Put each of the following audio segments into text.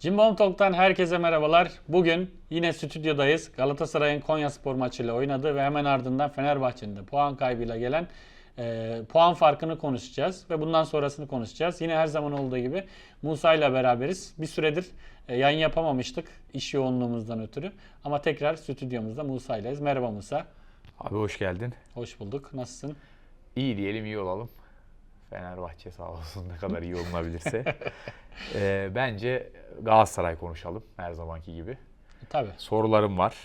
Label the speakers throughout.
Speaker 1: Cimbom Talk'tan herkese merhabalar. Bugün yine stüdyodayız. Galatasaray'ın Konya Spor maçıyla oynadığı ve hemen ardından Fenerbahçe'nin de puan kaybıyla gelen e, puan farkını konuşacağız. Ve bundan sonrasını konuşacağız. Yine her zaman olduğu gibi Musa ile beraberiz. Bir süredir e, yayın yapamamıştık iş yoğunluğumuzdan ötürü. Ama tekrar stüdyomuzda Musa ileyiz. Merhaba Musa.
Speaker 2: Abi hoş geldin.
Speaker 1: Hoş bulduk. Nasılsın?
Speaker 2: İyi diyelim iyi olalım. Fenerbahçe sağ olsun ne kadar iyi olunabilirse. Ee, bence Galatasaray konuşalım her zamanki gibi.
Speaker 1: Tabii.
Speaker 2: Sorularım var.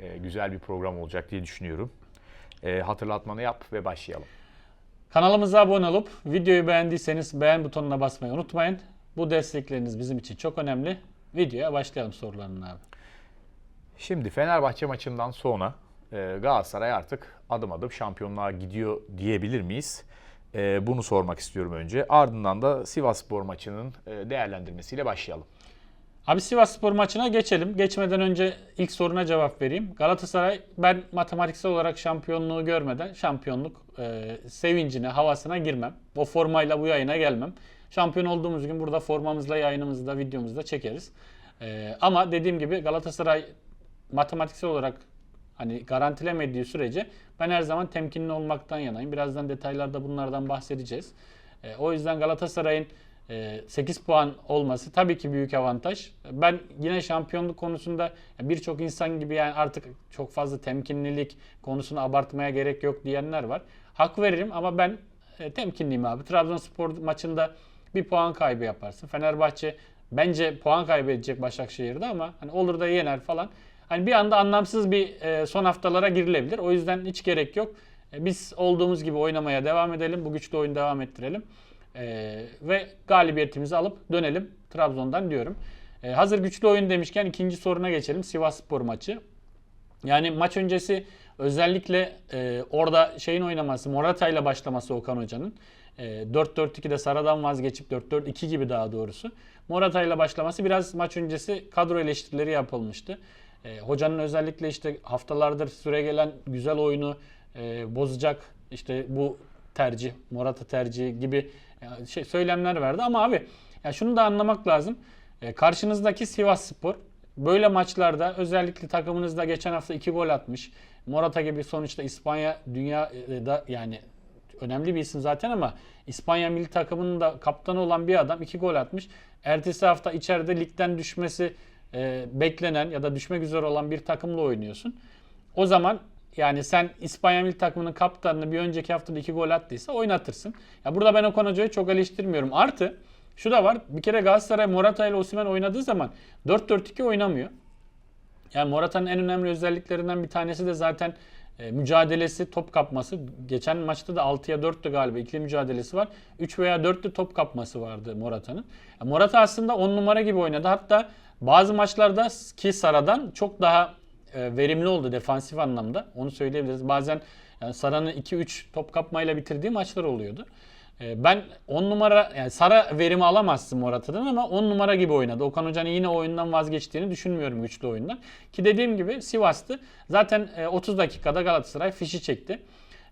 Speaker 2: Ee, güzel bir program olacak diye düşünüyorum. Ee, hatırlatmanı yap ve başlayalım.
Speaker 1: Kanalımıza abone olup videoyu beğendiyseniz beğen butonuna basmayı unutmayın. Bu destekleriniz bizim için çok önemli. Videoya başlayalım sorularına abi.
Speaker 2: Şimdi Fenerbahçe maçından sonra e, Galatasaray artık adım adım şampiyonluğa gidiyor diyebilir miyiz? E, bunu sormak istiyorum önce. Ardından da Sivasspor maçının e, değerlendirmesiyle başlayalım.
Speaker 1: Abi Sivas Spor maçına geçelim. Geçmeden önce ilk soruna cevap vereyim. Galatasaray ben matematiksel olarak şampiyonluğu görmeden şampiyonluk e, sevincine, havasına girmem. O formayla bu yayına gelmem. Şampiyon olduğumuz gün burada formamızla, yayınımızda, videomuzda çekeriz. E, ama dediğim gibi Galatasaray matematiksel olarak hani garantilemediği sürece ben her zaman temkinli olmaktan yanayım. Birazdan detaylarda bunlardan bahsedeceğiz. E, o yüzden Galatasaray'ın 8 puan olması tabii ki büyük avantaj. Ben yine şampiyonluk konusunda birçok insan gibi yani artık çok fazla temkinlilik konusunu abartmaya gerek yok diyenler var. Hak veririm ama ben e, temkinliyim abi. Trabzonspor maçında bir puan kaybı yaparsın. Fenerbahçe bence puan kaybedecek Başakşehir'de ama hani olur da yener falan. Hani bir anda anlamsız bir e, son haftalara girilebilir. O yüzden hiç gerek yok. E, Biz olduğumuz gibi oynamaya devam edelim. Bu güçlü oyunu devam ettirelim. E, ve galibiyetimizi alıp dönelim Trabzon'dan diyorum. E, hazır güçlü oyun demişken ikinci soruna geçelim. Sivas Spor maçı. Yani maç öncesi özellikle e, orada şeyin oynaması, Morata ile başlaması Okan Hoca'nın. E, 4-4-2'de Sara'dan vazgeçip 4-4-2 gibi daha doğrusu. Morata ile başlaması biraz maç öncesi kadro eleştirileri yapılmıştı. E, hocanın özellikle işte haftalardır süre gelen güzel oyunu e, bozacak işte bu tercih, Morata tercihi gibi e, şey söylemler verdi. Ama abi ya şunu da anlamak lazım. E, karşınızdaki Sivas Spor böyle maçlarda özellikle takımınızda geçen hafta 2 gol atmış. Morata gibi sonuçta İspanya dünyada yani önemli bir isim zaten ama İspanya milli takımının da kaptanı olan bir adam 2 gol atmış. Ertesi hafta içeride ligden düşmesi e, beklenen ya da düşmek üzere olan bir takımla oynuyorsun. O zaman yani sen İspanya milli takımının kaptanını bir önceki haftada 2 gol attıysa oynatırsın. Ya burada ben Okan Hoca'yı çok eleştirmiyorum. Artı şu da var. Bir kere Galatasaray Morata ile Osimhen oynadığı zaman 4-4-2 oynamıyor. Yani Morata'nın en önemli özelliklerinden bir tanesi de zaten e, mücadelesi, top kapması. Geçen maçta da 6'ya 4'tü galiba ikili mücadelesi var. 3 veya 4'lü top kapması vardı Morata'nın. Yani Morata aslında 10 numara gibi oynadı. Hatta bazı maçlarda ki Sara'dan çok daha e, verimli oldu defansif anlamda. Onu söyleyebiliriz. Bazen yani Sara'nın 2-3 top kapmayla bitirdiği maçlar oluyordu. E, Ben 10 numara yani Sara verimi alamazsın Morata'dan ama 10 numara gibi oynadı. Okan Hoca'nın yine oyundan vazgeçtiğini düşünmüyorum güçlü oyundan. Ki dediğim gibi Sivas'tı. Zaten e, 30 dakikada Galatasaray fişi çekti.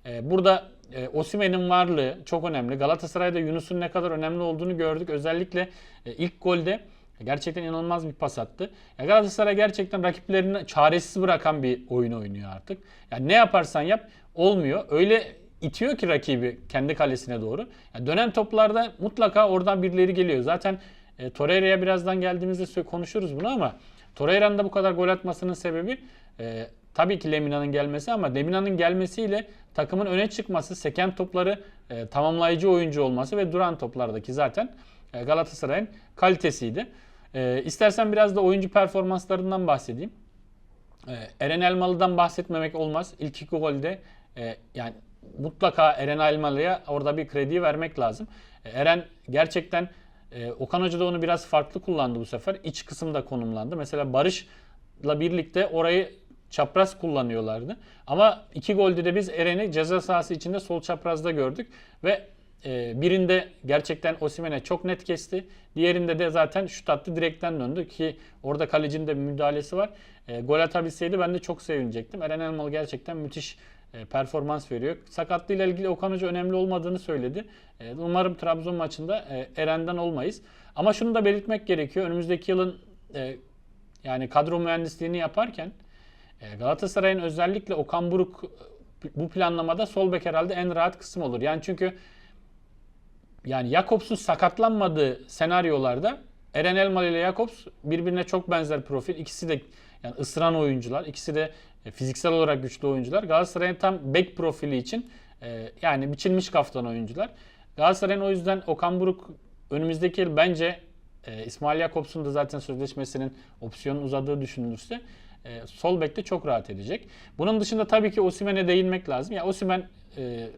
Speaker 1: E, Burada e, Osimhen'in varlığı çok önemli. Galatasaray'da Yunus'un ne kadar önemli olduğunu gördük. Özellikle e, ilk golde gerçekten inanılmaz bir pas attı. Ya Galatasaray gerçekten rakiplerini çaresiz bırakan bir oyun oynuyor artık. Yani ne yaparsan yap olmuyor. Öyle itiyor ki rakibi kendi kalesine doğru. Yani dönen toplarda mutlaka oradan birileri geliyor. Zaten e, Torreira'ya birazdan geldiğimizde konuşuruz bunu ama Torreira'nın da bu kadar gol atmasının sebebi e, tabii ki Lemina'nın gelmesi ama Lemina'nın gelmesiyle takımın öne çıkması, seken topları e, tamamlayıcı oyuncu olması ve duran toplardaki zaten e, Galatasaray'ın kalitesiydi. E, istersen biraz da oyuncu performanslarından bahsedeyim. E, Eren Elmalı'dan bahsetmemek olmaz. İlk iki golde e, yani mutlaka Eren Elmalı'ya orada bir kredi vermek lazım. E, Eren gerçekten e, Okan Hoca da onu biraz farklı kullandı bu sefer. İç kısımda konumlandı. Mesela Barış'la birlikte orayı çapraz kullanıyorlardı. Ama iki golde de biz Eren'i ceza sahası içinde sol çaprazda gördük ve e, birinde gerçekten Osimhen'e çok net kesti. Diğerinde de zaten şut attı direkten döndü ki orada kalecinin de bir müdahalesi var. E, gol atabilseydi ben de çok sevinecektim. Eren Elmalı gerçekten müthiş e, performans veriyor. Sakatlığıyla ilgili Okan Hoca önemli olmadığını söyledi. E, umarım Trabzon maçında e, Eren'den olmayız. Ama şunu da belirtmek gerekiyor. Önümüzdeki yılın e, yani kadro mühendisliğini yaparken e, Galatasaray'ın özellikle Okan Buruk e, bu planlamada sol bek herhalde en rahat kısım olur. Yani çünkü yani Jakobs'un sakatlanmadığı senaryolarda Eren Elmalı ile Jakobs birbirine çok benzer profil. İkisi de yani ısıran oyuncular. İkisi de e, fiziksel olarak güçlü oyuncular. Galatasaray'ın tam bek profili için e, yani biçilmiş kaftan oyuncular. Galatasaray'ın o yüzden Okan Buruk önümüzdeki yıl bence e, İsmail Jakobs'un da zaten sözleşmesinin opsiyonun uzadığı düşünülürse sol bekte çok rahat edecek. Bunun dışında tabii ki Osimhen'e değinmek lazım. Ya Osimhen e,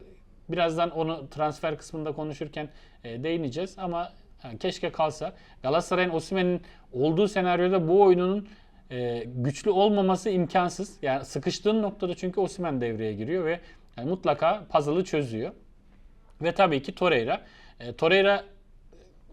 Speaker 1: birazdan onu transfer kısmında konuşurken e, değineceğiz ama yani keşke kalsa. Galatasaray'ın Osimhen'in olduğu senaryoda bu oyunun e, güçlü olmaması imkansız. Yani sıkıştığın noktada çünkü Osimhen devreye giriyor ve yani mutlaka puzzle'ı çözüyor. Ve tabii ki Torreira. E, Torreira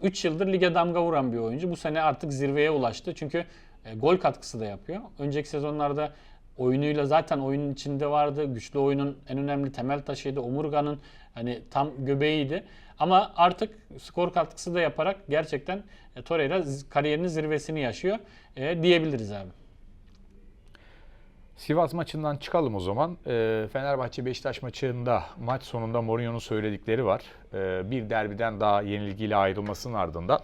Speaker 1: 3 yıldır lige damga vuran bir oyuncu. Bu sene artık zirveye ulaştı. Çünkü e, gol katkısı da yapıyor. Önceki sezonlarda oyunuyla zaten oyunun içinde vardı. Güçlü oyunun en önemli temel taşıydı. Omurganın hani tam göbeğiydi. Ama artık skor katkısı da yaparak gerçekten e, Torreira kariyerinin zirvesini yaşıyor e, diyebiliriz abi.
Speaker 2: Sivas maçından çıkalım o zaman. Ee, Fenerbahçe Beşiktaş maçında maç sonunda Mourinho'nun söyledikleri var. Ee, bir derbiden daha yenilgiyle ayrılmasının ardından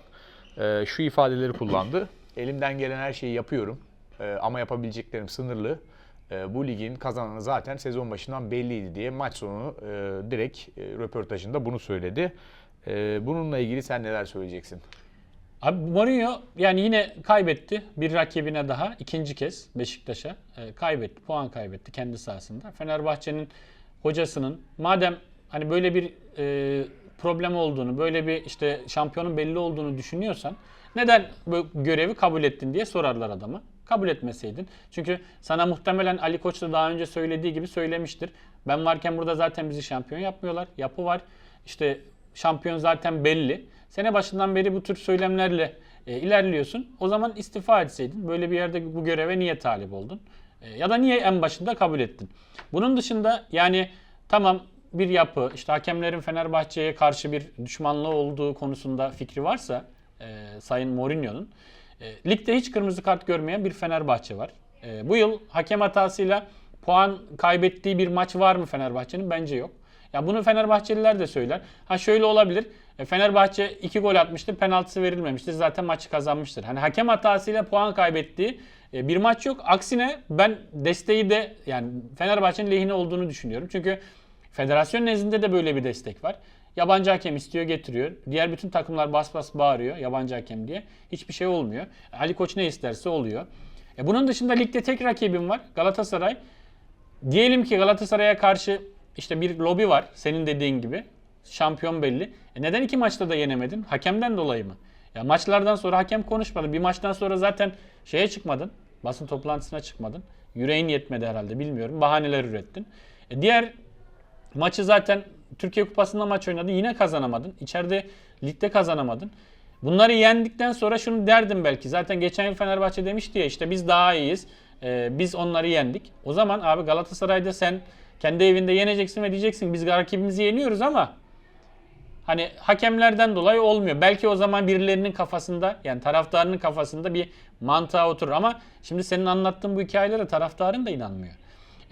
Speaker 2: e, şu ifadeleri kullandı. Elimden gelen her şeyi yapıyorum Ee, ama yapabileceklerim sınırlı. Ee, bu ligin kazananı zaten sezon başından belliydi diye maç sonu e, direkt e, röportajında bunu söyledi. Ee, bununla ilgili sen neler söyleyeceksin?
Speaker 1: Abi Mourinho yani yine kaybetti bir rakibine daha ikinci kez Beşiktaş'a e, kaybetti puan kaybetti kendi sahasında. Fenerbahçe'nin hocasının madem hani böyle bir e, problem olduğunu böyle bir işte şampiyonun belli olduğunu düşünüyorsan neden bu görevi kabul ettin diye sorarlar adama. Kabul etmeseydin. Çünkü sana muhtemelen Ali Koç da daha önce söylediği gibi söylemiştir. Ben varken burada zaten bizi şampiyon yapmıyorlar. Yapı var. İşte şampiyon zaten belli. Sene başından beri bu tür söylemlerle e, ilerliyorsun. O zaman istifa etseydin böyle bir yerde bu göreve niye talip oldun? E, ya da niye en başında kabul ettin? Bunun dışında yani tamam bir yapı, işte hakemlerin Fenerbahçe'ye karşı bir düşmanlığı olduğu konusunda fikri varsa e, Sayın Mourinho'nun e, ligde hiç kırmızı kart görmeyen bir Fenerbahçe var. E, bu yıl hakem hatasıyla puan kaybettiği bir maç var mı Fenerbahçe'nin? Bence yok. Ya bunu Fenerbahçeliler de söyler. Ha şöyle olabilir. E, Fenerbahçe 2 gol atmıştır, penaltısı verilmemiştir. Zaten maçı kazanmıştır. Hani hakem hatasıyla puan kaybettiği e, bir maç yok. Aksine ben desteği de yani Fenerbahçe'nin lehine olduğunu düşünüyorum. Çünkü federasyon nezdinde de böyle bir destek var. Yabancı hakem istiyor getiriyor. Diğer bütün takımlar bas bas bağırıyor yabancı hakem diye. Hiçbir şey olmuyor. Ali Koç ne isterse oluyor. E bunun dışında ligde tek rakibim var Galatasaray. Diyelim ki Galatasaray'a karşı işte bir lobi var senin dediğin gibi. Şampiyon belli. E neden iki maçta da yenemedin? Hakemden dolayı mı? Ya maçlardan sonra hakem konuşmadı. Bir maçtan sonra zaten şeye çıkmadın. Basın toplantısına çıkmadın. Yüreğin yetmedi herhalde bilmiyorum. Bahaneler ürettin. E diğer maçı zaten Türkiye Kupası'nda maç oynadın. Yine kazanamadın. İçeride ligde kazanamadın. Bunları yendikten sonra şunu derdim belki. Zaten geçen yıl Fenerbahçe demişti ya işte biz daha iyiyiz. Ee, biz onları yendik. O zaman abi Galatasaray'da sen kendi evinde yeneceksin ve diyeceksin biz rakibimizi yeniyoruz ama hani hakemlerden dolayı olmuyor. Belki o zaman birilerinin kafasında yani taraftarının kafasında bir mantığa oturur ama şimdi senin anlattığın bu hikayelere taraftarın da inanmıyor.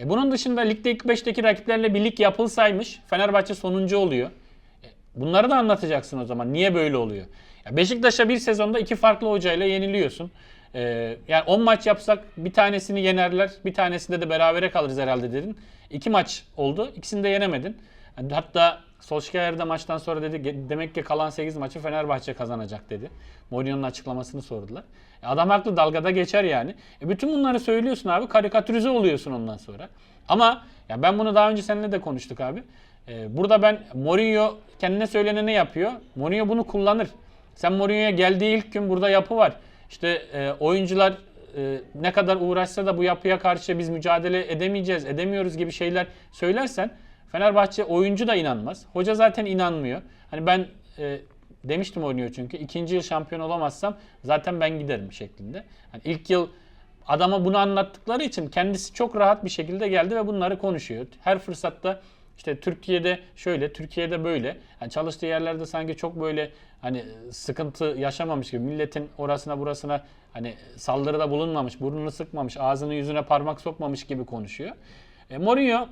Speaker 1: E bunun dışında ligde ilk 5'teki rakiplerle bir lig yapılsaymış Fenerbahçe sonuncu oluyor. E bunları da anlatacaksın o zaman. Niye böyle oluyor? Ya Beşiktaş'a bir sezonda iki farklı hocayla yeniliyorsun. E, yani 10 maç yapsak bir tanesini yenerler, bir tanesinde de berabere kalırız herhalde dedin. İki maç oldu, ikisini de yenemedin. Hatta Solskjaer de maçtan sonra dedi "Ge- demek ki kalan 8 maçı Fenerbahçe kazanacak dedi. Mourinho'nun açıklamasını sordular. E adam haklı dalgada geçer yani. E bütün bunları söylüyorsun abi karikatürize oluyorsun ondan sonra. Ama ya ben bunu daha önce seninle de konuştuk abi. E, burada ben Mourinho kendine söyleneni yapıyor. Mourinho bunu kullanır. Sen Mourinho'ya geldiği ilk gün burada yapı var. İşte e, oyuncular e, ne kadar uğraşsa da bu yapıya karşı biz mücadele edemeyeceğiz, edemiyoruz gibi şeyler söylersen Fenerbahçe oyuncu da inanmaz. Hoca zaten inanmıyor. Hani ben e, demiştim oynuyor çünkü ikinci yıl şampiyon olamazsam zaten ben giderim şeklinde. Hani ilk yıl adama bunu anlattıkları için kendisi çok rahat bir şekilde geldi ve bunları konuşuyor. Her fırsatta işte Türkiye'de şöyle, Türkiye'de böyle. Yani çalıştığı yerlerde sanki çok böyle hani sıkıntı yaşamamış gibi milletin orasına burasına hani saldırıda bulunmamış, burnunu sıkmamış, ağzını yüzüne parmak sokmamış gibi konuşuyor. E, Mourinho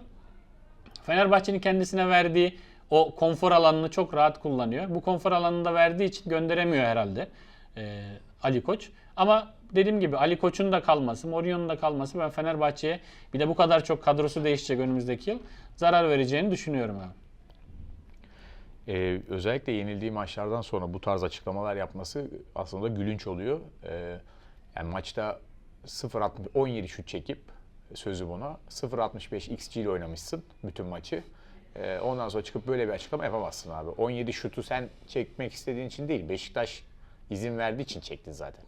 Speaker 1: Fenerbahçe'nin kendisine verdiği o konfor alanını çok rahat kullanıyor. Bu konfor alanını da verdiği için gönderemiyor herhalde e, Ali Koç. Ama dediğim gibi Ali Koç'un da kalması, Mourinho'nun da kalması ben Fenerbahçe'ye bir de bu kadar çok kadrosu değişecek önümüzdeki yıl zarar vereceğini düşünüyorum abi.
Speaker 2: Ee, özellikle yenildiği maçlardan sonra bu tarz açıklamalar yapması aslında gülünç oluyor. Ee, yani maçta 0.60 17 şut çekip sözü buna 0.65 XG ile oynamışsın bütün maçı. Ee, ondan sonra çıkıp böyle bir açıklama yapamazsın abi. 17 şutu sen çekmek istediğin için değil. Beşiktaş izin verdiği için çektin zaten.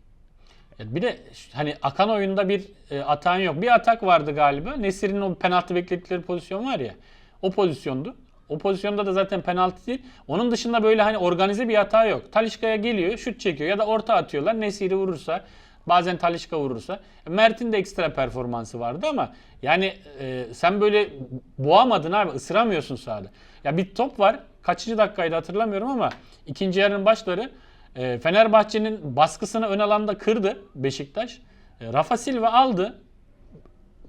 Speaker 1: E, Bir de hani akan oyunda bir e, atağın yok. Bir atak vardı galiba. Nesir'in o penaltı bekledikleri pozisyon var ya. O pozisyondu. O pozisyonda da zaten penaltı değil. Onun dışında böyle hani organize bir hata yok. Talişka'ya geliyor, şut çekiyor ya da orta atıyorlar. Nesir'i vurursa, bazen Talişka vurursa. Mert'in de ekstra performansı vardı ama yani e, sen böyle boğamadın abi, ısıramıyorsun sahada. Ya bir top var. Kaçıncı dakikaydı hatırlamıyorum ama ikinci yarının başları e, Fenerbahçe'nin baskısını ön alanda kırdı Beşiktaş. E, Rafa Silva aldı.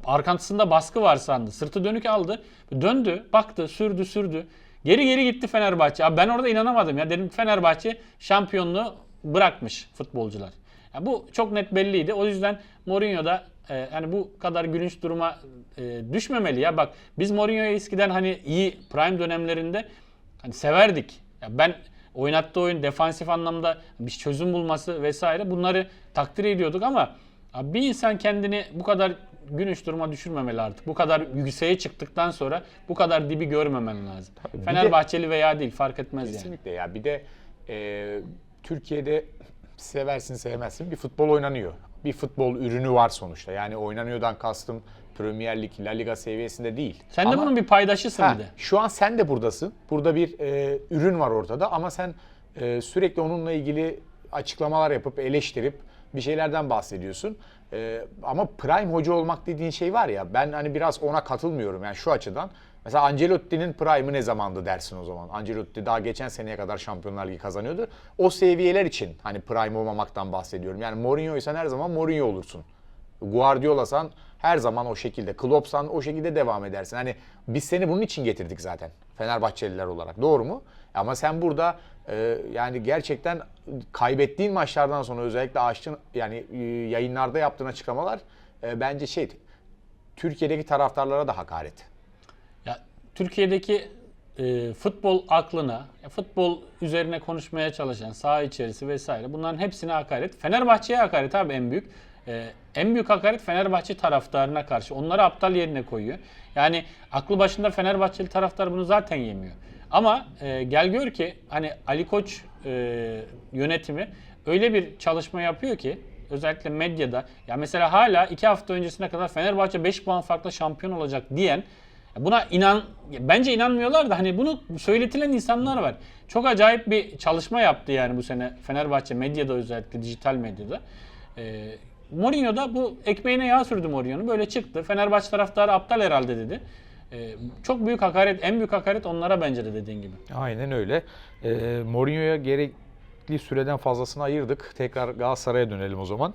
Speaker 1: Arkasında baskı var sandı. Sırtı dönük aldı. Döndü, baktı, sürdü, sürdü. Geri geri gitti Fenerbahçe. Abi ben orada inanamadım ya. Dedim Fenerbahçe şampiyonluğu bırakmış futbolcular. Ya bu çok net belliydi. O yüzden Mourinho da e, yani bu kadar gülünç duruma e, düşmemeli ya. Bak biz Mourinho'yu eskiden hani iyi prime dönemlerinde hani severdik. Ya ben oynattığı oyun defansif anlamda bir çözüm bulması vesaire bunları takdir ediyorduk ama bir insan kendini bu kadar gülünç duruma düşürmemeli artık. Bu kadar yükseğe çıktıktan sonra bu kadar dibi görmemen lazım.
Speaker 2: bir de-
Speaker 1: Fenerbahçeli veya değil fark etmez yani.
Speaker 2: Kesinlikle ya. Bir de e, Türkiye'de seversin sevmezsin bir futbol oynanıyor. Bir futbol ürünü var sonuçta. Yani oynanıyordan kastım Premier Lig, La Liga seviyesinde değil.
Speaker 1: Sen de
Speaker 2: Ama-
Speaker 1: bunun bir paydaşısın
Speaker 2: Ha,
Speaker 1: bir de.
Speaker 2: Şu an sen de buradasın. Burada bir e, ürün var ortada ama sen e, sürekli onunla ilgili açıklamalar yapıp eleştirip bir şeylerden bahsediyorsun. E, ama prime hoca olmak dediğin şey var ya ben hani biraz ona katılmıyorum yani şu açıdan. Mesela Ancelotti'nin prime'ı ne zamandı dersin o zaman? Ancelotti daha geçen seneye kadar Şampiyonlar Ligi kazanıyordu. O seviyeler için hani prime olmamaktan bahsediyorum. Yani Mourinho'ysan her zaman Mourinho olursun. Guardiola'san her zaman o şekilde. Klopp'san o şekilde devam edersin. Hani biz seni bunun için getirdik zaten. Fenerbahçeliler olarak. Doğru mu? Ama sen burada e, yani gerçekten kaybettiğin maçlardan sonra özellikle açtığın yani e, yayınlarda yaptığın açıklamalar e, bence şey Türkiye'deki taraftarlara da hakaret.
Speaker 1: Türkiye'deki e, futbol aklına, futbol üzerine konuşmaya çalışan saha içerisi vesaire bunların hepsine hakaret. Fenerbahçe'ye hakaret abi en büyük. E, en büyük hakaret Fenerbahçe taraftarına karşı. Onları aptal yerine koyuyor. Yani aklı başında Fenerbahçeli taraftar bunu zaten yemiyor. Ama e, gel gör ki hani Ali Koç e, yönetimi öyle bir çalışma yapıyor ki özellikle medyada ya mesela hala iki hafta öncesine kadar Fenerbahçe 5 puan farklı şampiyon olacak diyen Buna inan bence inanmıyorlar da hani bunu söyletilen insanlar var. Çok acayip bir çalışma yaptı yani bu sene Fenerbahçe medyada özellikle dijital medyada. Ee, Mourinho da bu ekmeğine yağ sürdü Mourinho'nun. Böyle çıktı. Fenerbahçe taraftarı aptal herhalde dedi. Ee, çok büyük hakaret, en büyük hakaret onlara bence de dediğin gibi.
Speaker 2: Aynen öyle. E, Mourinho'ya gerekli süreden fazlasını ayırdık. Tekrar Galatasaray'a dönelim o zaman.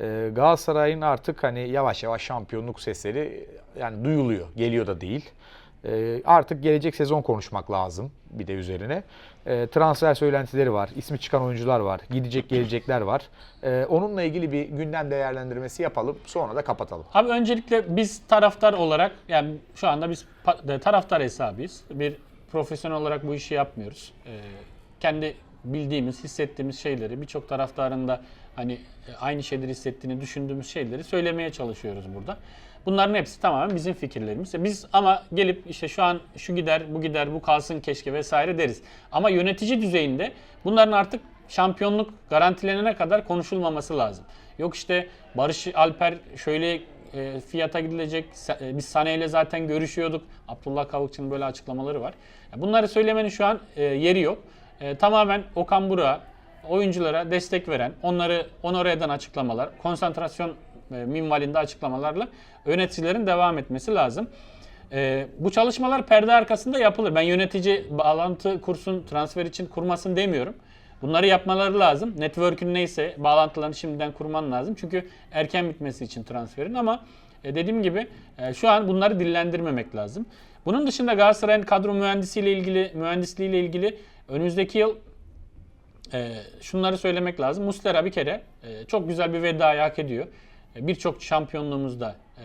Speaker 2: E, Galatasaray'ın artık hani yavaş yavaş şampiyonluk sesleri yani duyuluyor. Geliyor da değil. E, artık gelecek sezon konuşmak lazım bir de üzerine. E, transfer söylentileri var. ismi çıkan oyuncular var. Gidecek gelecekler var. E, onunla ilgili bir gündem değerlendirmesi yapalım. Sonra da kapatalım.
Speaker 1: Abi öncelikle biz taraftar olarak yani şu anda biz taraftar hesabıyız. Bir profesyonel olarak bu işi yapmıyoruz. Ee, kendi bildiğimiz, hissettiğimiz şeyleri birçok taraftarın da hani e, aynı şeyleri hissettiğini düşündüğümüz şeyleri söylemeye çalışıyoruz burada. Bunların hepsi tamamen bizim fikirlerimiz. Biz ama gelip işte şu an şu gider, bu gider, bu kalsın keşke vesaire deriz. Ama yönetici düzeyinde bunların artık şampiyonluk garantilenene kadar konuşulmaması lazım. Yok işte Barış Alper şöyle e, fiyata gidilecek. E, Biz Sané ile zaten görüşüyorduk. Abdullah Kavukçu'nun böyle açıklamaları var. Bunları söylemenin şu an e, yeri yok. E, tamamen Okan Burak'a, oyunculara destek veren, onları onore eden açıklamalar, konsantrasyon minvalinde açıklamalarla yöneticilerin devam etmesi lazım. E, bu çalışmalar perde arkasında yapılır. Ben yönetici bağlantı kursun, transfer için kurmasın demiyorum. Bunları yapmaları lazım. Network'ün neyse bağlantılarını şimdiden kurman lazım. Çünkü erken bitmesi için transferin ama e, dediğim gibi e, şu an bunları dillendirmemek lazım. Bunun dışında Galatasaray'ın kadro mühendisiyle ilgili, mühendisliğiyle ilgili önümüzdeki yıl e, şunları söylemek lazım. Muslera bir kere e, çok güzel bir vedayı hak ediyor. E, Birçok şampiyonluğumuzda e,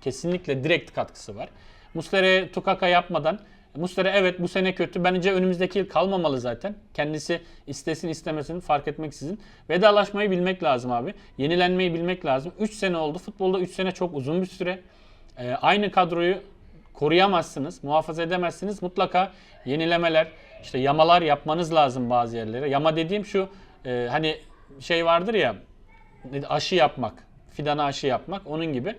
Speaker 1: kesinlikle direkt katkısı var. Muslera'ya tukaka yapmadan Muslera evet bu sene kötü. Bence önümüzdeki yıl kalmamalı zaten. Kendisi istesin istemesin fark etmeksizin. Vedalaşmayı bilmek lazım abi. Yenilenmeyi bilmek lazım. 3 sene oldu. Futbolda 3 sene çok uzun bir süre. E, aynı kadroyu koruyamazsınız, muhafaza edemezsiniz. Mutlaka yenilemeler, işte yamalar yapmanız lazım bazı yerlere. Yama dediğim şu, e, hani şey vardır ya, aşı yapmak, fidana aşı yapmak, onun gibi.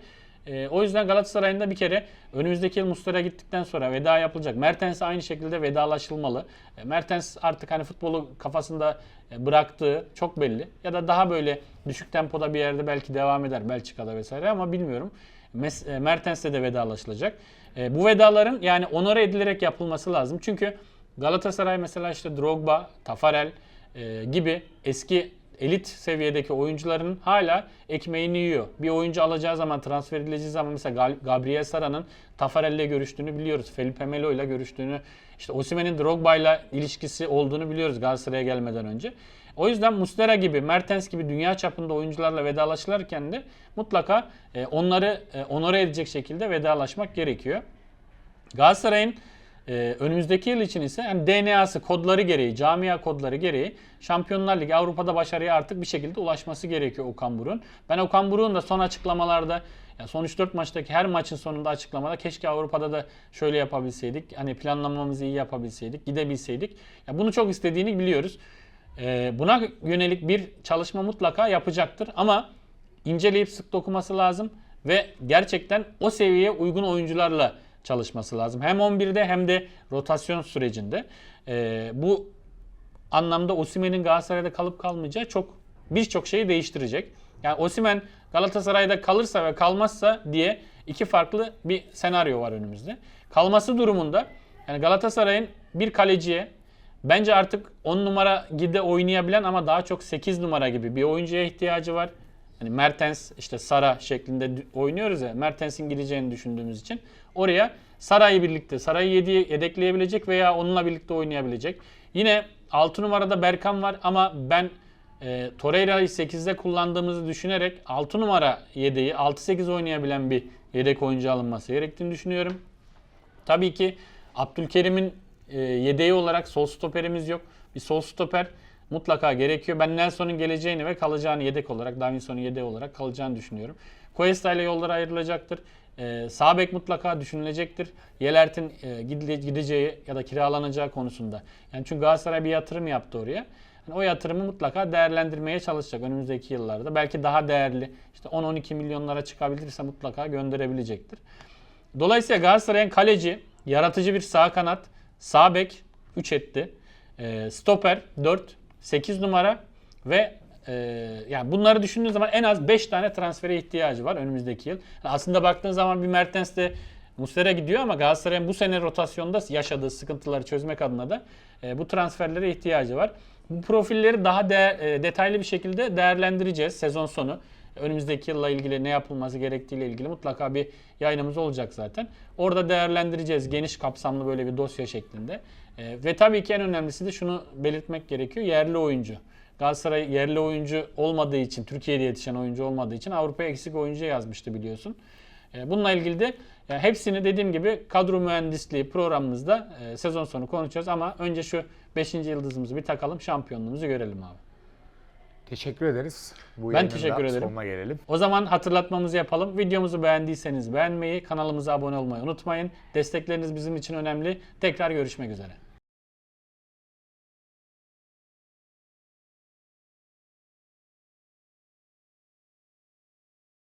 Speaker 1: E, o yüzden Galatasaray'ın da bir kere önümüzdeki yıl Mustara gittikten sonra veda yapılacak. Mertens aynı şekilde vedalaşılmalı. E, Mertens artık hani futbolu kafasında e, bıraktığı çok belli. Ya da daha böyle düşük tempoda bir yerde belki devam eder Belçika'da vesaire ama bilmiyorum. Mes- e, Mertens'le de vedalaşılacak. E, bu vedaların yani onore edilerek yapılması lazım. Çünkü Galatasaray mesela işte Drogba, Tafarel e, gibi eski elit seviyedeki oyuncuların hala ekmeğini yiyor. Bir oyuncu alacağı zaman, transfer edileceği zaman mesela Gabriel Sara'nın Tafarel'le görüştüğünü biliyoruz. Felipe Melo ile görüştüğünü, işte Osimhen'in Drogba ile ilişkisi olduğunu biliyoruz Galatasaray'a gelmeden önce. O yüzden Muslera gibi, Mertens gibi dünya çapında oyuncularla vedalaşırken de mutlaka e, onları e, onore edecek şekilde vedalaşmak gerekiyor. Galatasaray'ın e, önümüzdeki yıl için ise yani DNA'sı, kodları gereği, camia kodları gereği Şampiyonlar Ligi Avrupa'da başarıya artık bir şekilde ulaşması gerekiyor Okan Buruk'un. Ben Okan Buruk'un da son açıklamalarda ya son 3-4 maçtaki her maçın sonunda açıklamada keşke Avrupa'da da şöyle yapabilseydik. Hani planlamamızı iyi yapabilseydik, gidebilseydik. Ya bunu çok istediğini biliyoruz. E, buna yönelik bir çalışma mutlaka yapacaktır ama inceleyip sık dokuması lazım ve gerçekten o seviyeye uygun oyuncularla çalışması lazım. Hem 11'de hem de rotasyon sürecinde. Ee, bu anlamda Osimhen'in Galatasaray'da kalıp kalmayacağı çok birçok şeyi değiştirecek. Yani Osimhen Galatasaray'da kalırsa ve kalmazsa diye iki farklı bir senaryo var önümüzde. Kalması durumunda yani Galatasaray'ın bir kaleciye bence artık 10 numara gide oynayabilen ama daha çok 8 numara gibi bir oyuncuya ihtiyacı var. Hani Mertens işte Sara şeklinde oynuyoruz ya. Mertens'in gireceğini düşündüğümüz için oraya Sara'yı birlikte Sara'yı yedekleyebilecek veya onunla birlikte oynayabilecek. Yine 6 numarada Berkan var ama ben e, Torreira'yı 8'de kullandığımızı düşünerek 6 numara yedeği 6-8 oynayabilen bir yedek oyuncu alınması gerektiğini düşünüyorum. Tabii ki Abdülkerim'in e, yedeği olarak sol stoperimiz yok. Bir sol stoper mutlaka gerekiyor. Ben Nelson'un geleceğini ve kalacağını yedek olarak, Davinson'un yedeği olarak kalacağını düşünüyorum. Cuesta ile yollar ayrılacaktır. E, sağ bek mutlaka düşünülecektir. Yelert'in e, gide- gideceği ya da kiralanacağı konusunda. Yani çünkü Galatasaray bir yatırım yaptı oraya. Yani o yatırımı mutlaka değerlendirmeye çalışacak önümüzdeki yıllarda. Belki daha değerli işte 10-12 milyonlara çıkabilirse mutlaka gönderebilecektir. Dolayısıyla Galatasaray'ın kaleci, yaratıcı bir sağ kanat, sağ bek 3 etti. E, stoper 4, 8 numara ve e, yani bunları düşündüğün zaman en az 5 tane transfere ihtiyacı var önümüzdeki yıl. Yani aslında baktığın zaman bir Mertens de Muslera gidiyor ama Galatasaray'ın bu sene rotasyonda yaşadığı sıkıntıları çözmek adına da e, bu transferlere ihtiyacı var. Bu profilleri daha de, e, detaylı bir şekilde değerlendireceğiz sezon sonu. Önümüzdeki yılla ilgili ne yapılması gerektiğiyle ilgili mutlaka bir yayınımız olacak zaten. Orada değerlendireceğiz geniş kapsamlı böyle bir dosya şeklinde. E, ve tabii ki en önemlisi de şunu belirtmek gerekiyor. Yerli oyuncu. Galatasaray yerli oyuncu olmadığı için, Türkiye'de yetişen oyuncu olmadığı için Avrupa'ya eksik oyuncu yazmıştı biliyorsun. E, Bununla ilgili de hepsini dediğim gibi kadro mühendisliği programımızda e, sezon sonu konuşacağız ama önce şu 5. yıldızımızı bir takalım, şampiyonluğumuzu görelim abi.
Speaker 2: Teşekkür ederiz. Bu
Speaker 1: Ben teşekkür ederim.
Speaker 2: Sonuna gelelim.
Speaker 1: O zaman hatırlatmamızı yapalım. Videomuzu beğendiyseniz beğenmeyi, kanalımıza abone olmayı unutmayın. Destekleriniz bizim için önemli. Tekrar görüşmek üzere.